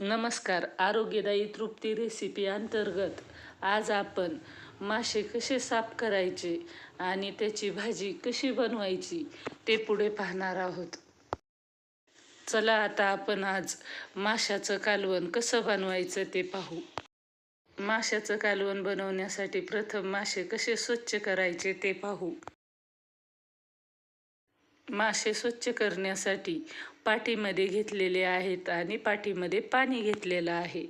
नमस्कार. आरोग्यदायी तृप्ती रेसिपी अंतर्गत आज आपण मासे कसे साफ करायचे आणि त्याची भाजी कशी बनवायची ते पुढे पाहणार आहोत. चला आता आपण आज माशाचं कालवण कसं बनवायचं ते पाहू. माशाचं कालवण बनवण्यासाठी प्रथम मासे कसे स्वच्छ करायचे ते पाहू. मासे स्वच्छ करण्यासाठी पाटीमध्ये घेतलेले आहेत आणि पाटीमध्ये पाणी घेतलेलं आहे.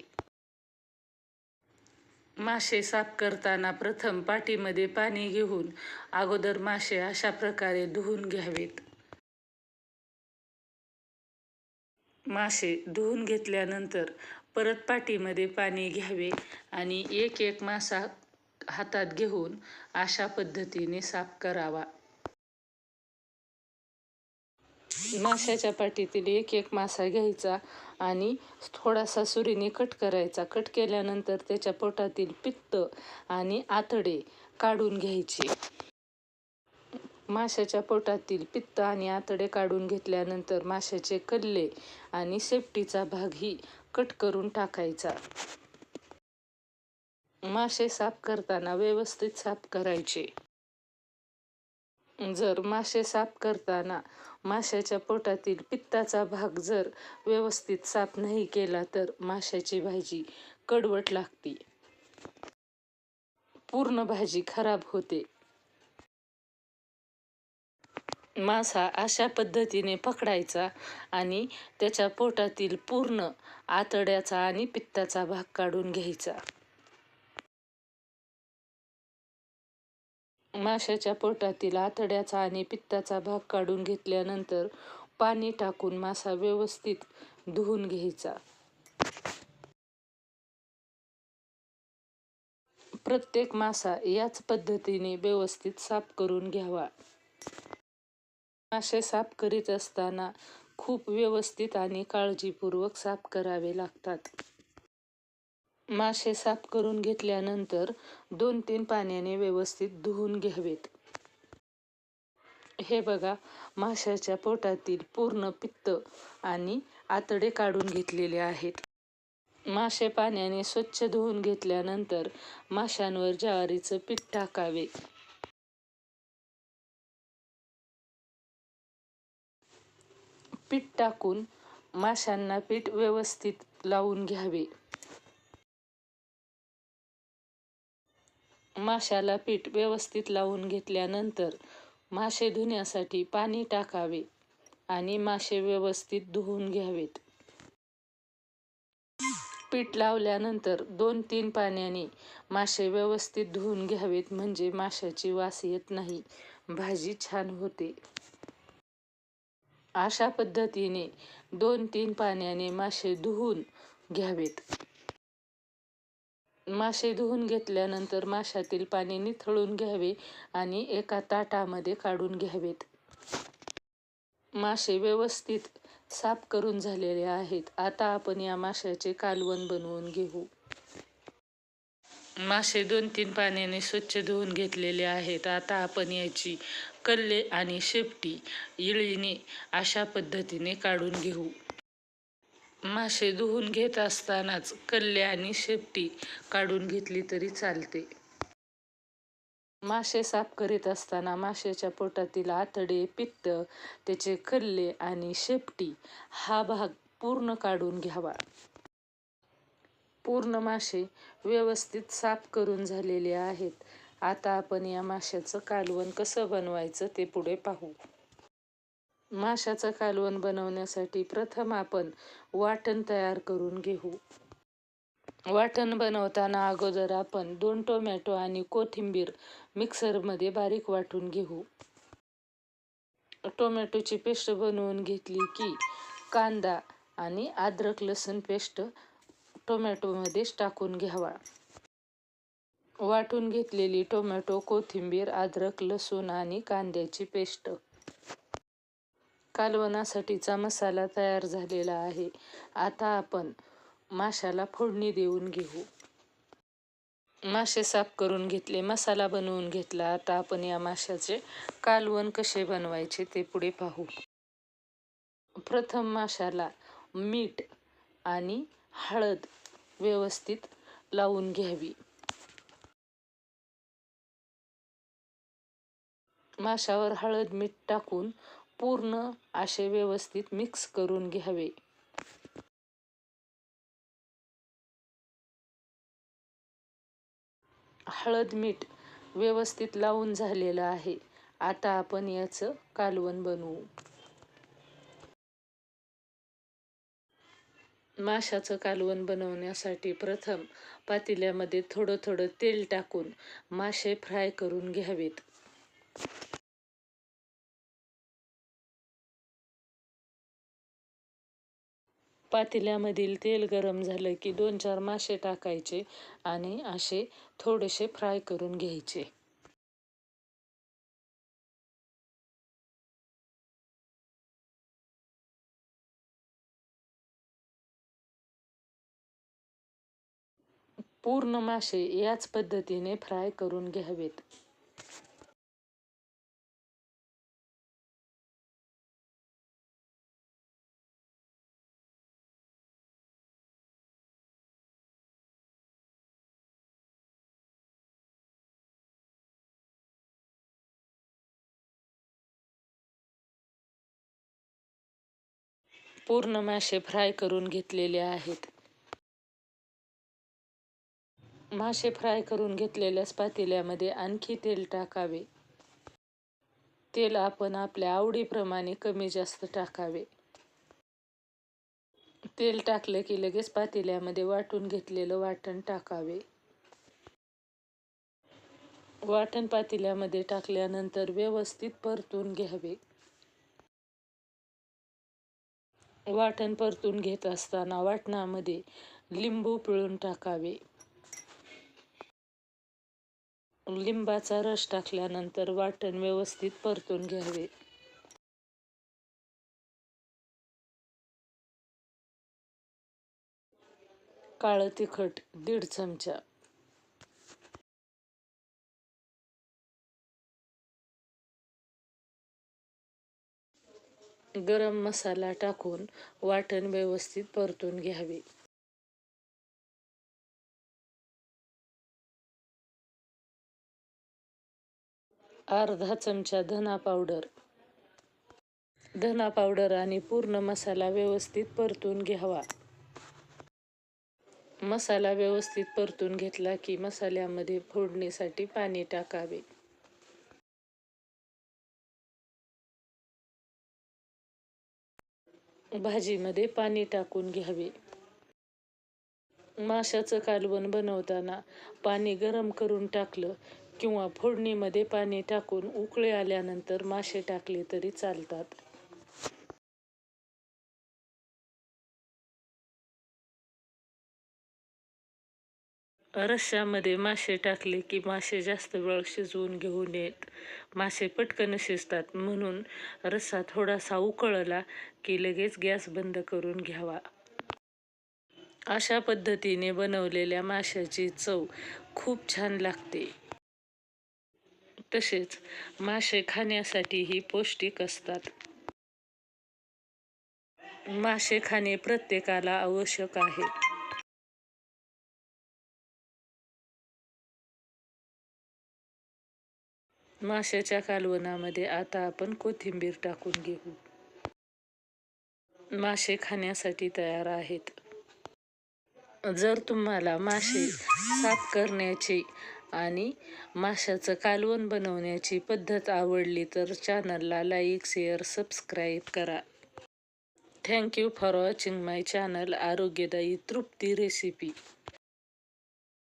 मासे साफ करताना प्रथम पाटीमध्ये पाणी घेऊन अगोदर मासे अशा प्रकारे धुवून घ्यावेत. मासे धुवून घेतल्यानंतर परत पाटीमध्ये पाणी घ्यावे आणि एक एक मासा हातात घेऊन अशा पद्धतीने साफ करावा. माशाच्या पाठीतील एक एक मासा घ्यायचा आणि थोडासा सुरीने कट करायचा. कट केल्यानंतर त्याच्या पोटातील पित्त आणि आतडे काढून घ्यायचे. माशाच्या पोटातील पित्त आणि आतडे काढून घेतल्यानंतर माशाचे कल्ले आणि सेफ्टीचा भागही कट करून टाकायचा. मासे साफ करताना व्यवस्थित साफ करायचे. जर मासे साफ करताना माशाच्या पोटातील पित्ताचा भाग जर व्यवस्थित साफ नाही केला तर माशाची भाजी कडवट लागते. पूर्ण भाजी खराब होते. मासा अशा पद्धतीने पकडायचा आणि त्याच्या पोटातील पूर्ण आतड्याचा आणि पित्ताचा भाग काढून घ्यायचा. माशाच्या पोटातील आतड्याचा आणि पित्ताचा भाग काढून घेतल्यानंतर पाणी टाकून मासा व्यवस्थित धुवून घ्यायचा. प्रत्येक मासा याच पद्धतीने व्यवस्थित साफ करून घ्यावा. मासे साफ करीत असताना खूप व्यवस्थित आणि काळजीपूर्वक साफ करावे लागतात. मासे साफ करून घेतल्यानंतर दोन तीन पाण्याने व्यवस्थित धुवून घ्यावेत. हे बघा माशाच्या पोटातील पूर्ण पित्त आणि आतडे काढून घेतलेले आहेत. मासे पाण्याने स्वच्छ धुवून घेतल्यानंतर माशांवर ज्वारीचं पीठ टाकावे. पीठ टाकून माशांना पीठ व्यवस्थित लावून घ्यावे. माशाला पीठ व्यवस्थित लावून घेतल्यानंतर मासे धुण्यासाठी पाणी टाकावे आणि मासे व्यवस्थित धुवून घ्यावेत. पीठ लावल्यानंतर दोन तीन पाण्याने मासे व्यवस्थित धुवून घ्यावेत म्हणजे माशाची वास येत नाही. भाजी छान होते. अशा पद्धतीने दोन तीन पाण्याने मासे धुवून घ्यावेत. मासे धुवून घेतल्यानंतर माशातील पाणी निथळून घ्यावे आणि एका ताटामध्ये काढून घ्यावेत. मासे व्यवस्थित साफ करून झालेले आहेत. आता आपण या माशाचे कालवण बनवून घेऊ. मासे दोन तीन पाण्याने स्वच्छ धुवून घेतलेले आहेत. आता आपण याची कल्ले आणि शेपटी इळीने अशा पद्धतीने काढून घेऊ. मासे धुवून घेत असतानाच कल्ले आणि शेपटी काढून घेतली तरी चालते. मासे साफ करीत असताना माशाच्या पोटातील आतडे पित्त त्याचे कल्ले आणि शेपटी हा भाग पूर्ण काढून घ्यावा. पूर्ण मासे व्यवस्थित साफ करून झालेले आहेत. आता आपण या माशाचं कालवण कसं बनवायचं ते पुढे पाहू. माशाचं कालवण बनवण्यासाठी प्रथम आपण वाटण तयार करून घेऊ. वाटण बनवताना अगोदर आपण दोन टोमॅटो आणि कोथिंबीर मिक्सरमध्ये बारीक वाटून घेऊ. टोमॅटोची पेस्ट बनवून घेतली की कांदा आणि अद्रक लसूण पेस्ट टोमॅटोमध्येच टाकून घ्यावा. वाटून घेतलेली टोमॅटो कोथिंबीर अद्रक लसूण आणि कांद्याची पेस्ट कालवणासाठीचा मसाला तयार झालेला आहे. आता आपण माशाला फोडणी देऊन घेऊ. मासे साफ करून घेतले मसाला बनवून घेतला. आता आपण या माशाचे कालवण कसे बनवायचे ते पुढे पाहू. प्रथम माशाला मीठ आणि हळद व्यवस्थित लावून घ्यावी. माशावर हळद मीठ टाकून पूर्ण असे व्यवस्थित मिक्स करून घ्यावे. हळद मीठ व्यवस्थित लावून झालेलं आहे. आता आपण याचं कालवण बनवू. माशाचं कालवण बनवण्यासाठी प्रथम पातेल्यामध्ये थोडं थोडं तेल टाकून मासे फ्राय करून घ्यावेत. पातेल्यामधील तेल गरम झालं की दोन चार मासे टाकायचे आणि असे थोडेसे फ्राय करून घ्यायचे. पूर्ण मासे याच पद्धतीने फ्राय करून घ्यावेत. पूर्ण मासे फ्राय करून घेतलेले आहेत. मासे फ्राय करून घेतलेल्या पातेल्यामध्ये आणखी तेल टाकावे. तेल आपण आपल्या आवडीप्रमाणे कमी जास्त टाकावे. तेल टाकलं की लगेच पातेल्यामध्ये वाटून घेतलेलं वाटण टाकावे. वाटण पातेल्यामध्ये टाकल्यानंतर व्यवस्थित परतून घ्यावे. वाटण परतून घेत असताना वाटणामध्ये लिंबू पिळून टाकावे. लिंबाचा रस टाकल्यानंतर वाटण व्यवस्थित परतून घ्यावे. काळं तिखट दीड चमचा. गरम मसाला टाकून वाटण व्यवस्थित परतून घ्यावे. अर्धा चमचा धना पावडर. धना पावडर आणि पूर्ण मसाला व्यवस्थित परतून घ्यावा. मसाला व्यवस्थित परतून घेतला की मसाल्यामध्ये फोडणीसाठी पाणी टाकावे. भाजीमध्ये पाणी टाकून घ्यावे. माशाचं कालवण बनवताना पाणी गरम करून टाकलं किंवा फोडणीमध्ये पाणी टाकून उकळे आल्यानंतर मासे टाकले तरी चालतात. रश्श्यामध्ये मासे टाकले की मासे जास्त वेळ शिजवून घेऊ नयेत मासे पटकन शिजतात म्हणून रस्सा थोडासा उकळला की लगेच गॅस बंद करून घ्यावा. अशा पद्धतीने बनवलेल्या माशाची चव खूप छान लागते. तसेच मासे खाण्यासाठीही पौष्टिक असतात. मासे खाणे प्रत्येकाला आवश्यक आहे. माशाच्या कालवणामध्ये आता आपण कोथिंबीर टाकून घेऊ. मासे खाण्यासाठी तयार आहेत. जर तुम्हाला मासे साफ करण्याची आणि माशाचं कालवण बनवण्याची पद्धत आवडली तर चॅनलला लाईक शेअर सबस्क्राईब करा. Thank you for watching my channel आरोग्यदायी तृप्ती रेसिपी.